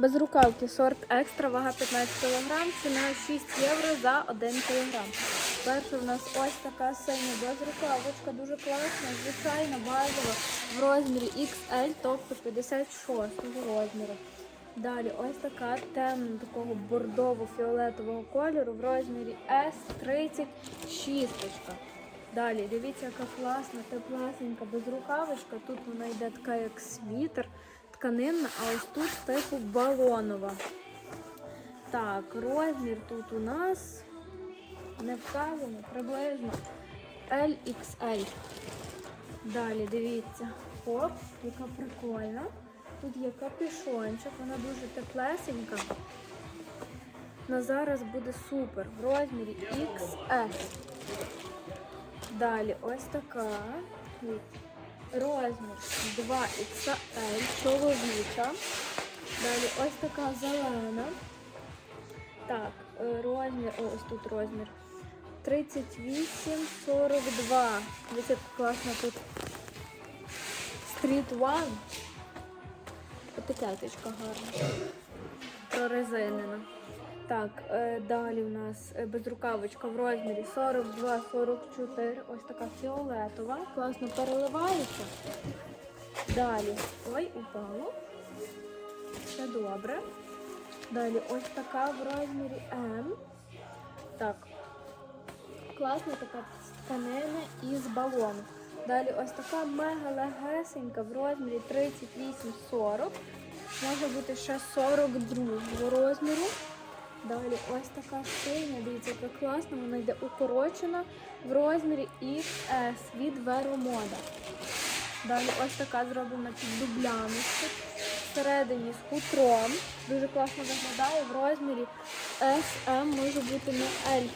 Без рукавки сорт екстра, вага 15 кг, ціна 6 євро за 1 кг. Перша в нас ось така синя безрукавочка, дуже класна, звичайна, базова, в розмірі XL, тобто 56 розміру. Далі ось така темна, такого бордово-фіолетового кольору в розмірі S36. Далі, дивіться, яка класна, теплесенька безрукавочка. Тут вона йде така, як світер, тканинна, а ось тут типу балонова. Так, розмір тут у нас не вказано, приблизно LXL. Далі, дивіться, хоп, яка прикольна. Тут є капюшончик, вона дуже теплесенька. На зараз буде супер в розмірі XS. Далі ось така. Розмір 2XL, чоловіча. Далі ось така зелена. Так, е, розмір, ось тут розмір. 38,42. Дивіться, класно тут. Street One. Етикеточка гарна. Прорезинена. Так, е, далі у нас е, безрукавочка в розмірі 42-44. Ось така фіолетова. Класно переливається. Далі. Ой, упало. Все добре. Далі ось така в розмірі М. Так. Класна така тканина із балону. Далі ось така мега легесенька в розмірі 38-40. Може бути ще 42 розміру. Далі ось така синя, дивіться, яка класна, вона йде укорочена в розмірі XS від Veromoda. Далі ось така зроблена під дубляночку. Всередині з хутром. Дуже класно виглядає в розмірі SM, може бути на L.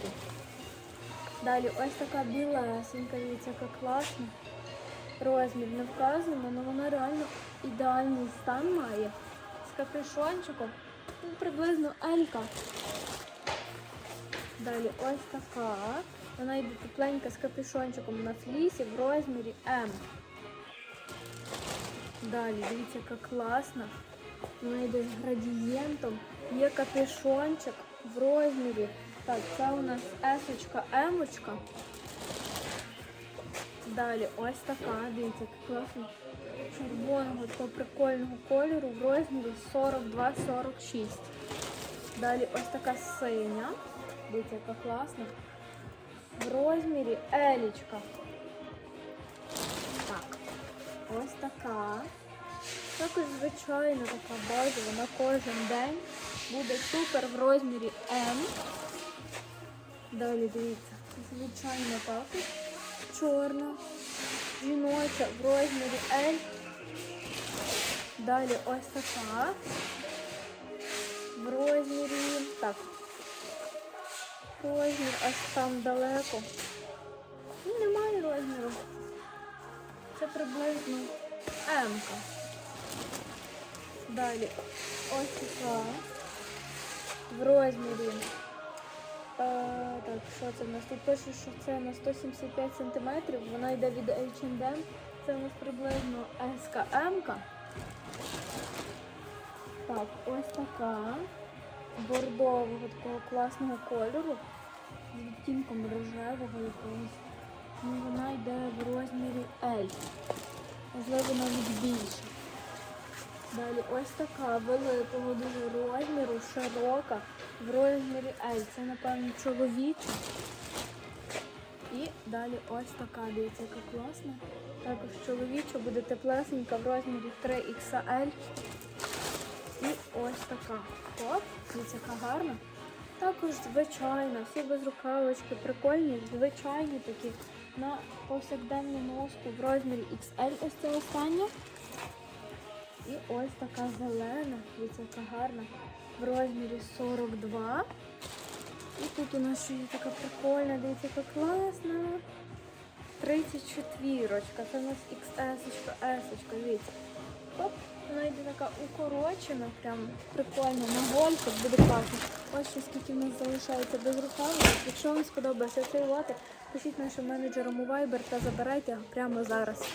Далі ось така білесенька, дивіться, яка класна. Розмір не вказано, але вона реально ідеальний стан має. З капюшончиком. Ну, приблизно Елька. Далі ось така. Вона йде тепленька з капюшончиком на флісі в розмірі М. Далі, дивіться, яка класна. Вона йде з градієнтом. Є капюшончик в розмірі. Так, це у нас есочка, емочка. Далі ось така, дивіться, класна. Червоного такого прикольного кольору в розмірі 42-46. Далі ось така синя. Дивіться, яка класна. В розмірі елічка. Так, ось така. Також звичайно така базова на кожен день. Буде супер в розмірі М. Далі дивіться, звичайно також. Чорна. Жіноча в розмірі L. Далі ось така. В розмірі. Так. Розмір аж там далеко. Ну, немає розміру. Це приблизно М. -ка. Далі ось така. В розмірі. Е, так, що це в нас? Тут пише, що це на 175 см, вона йде від H&M. Це у нас приблизно СКМ. Так, ось така бордового такого класного кольору з відтінком рожевого якогось. Ну, вона йде в розмірі L. Можливо, навіть більше. Далі ось така великого дуже розміру, широка, в розмірі L. Це, напевно, чоловіча. І далі ось така, дивіться, яка класна. Також чоловіча буде теплесенька в розмірі 3XL. Ось така. Оп, дивіться, гарна. Також звичайна, всі безрукавочки, прикольні, звичайні такі на повсякденну носку в розмірі XL. Ось це остання. І ось така зелена, дивіться, яка гарна, в розмірі 42. І тут у нас ще є така прикольна, дивіться, яка класна. 34. Це у нас XS, S, дивіться. Оп, вона йде така укорочена, прям прикольно, на гольках буде класно. Ось ще скільки в нас залишається без рукавів. Якщо вам сподобався цей лотик, пишіть нашим менеджерам у Viber та забирайте прямо зараз.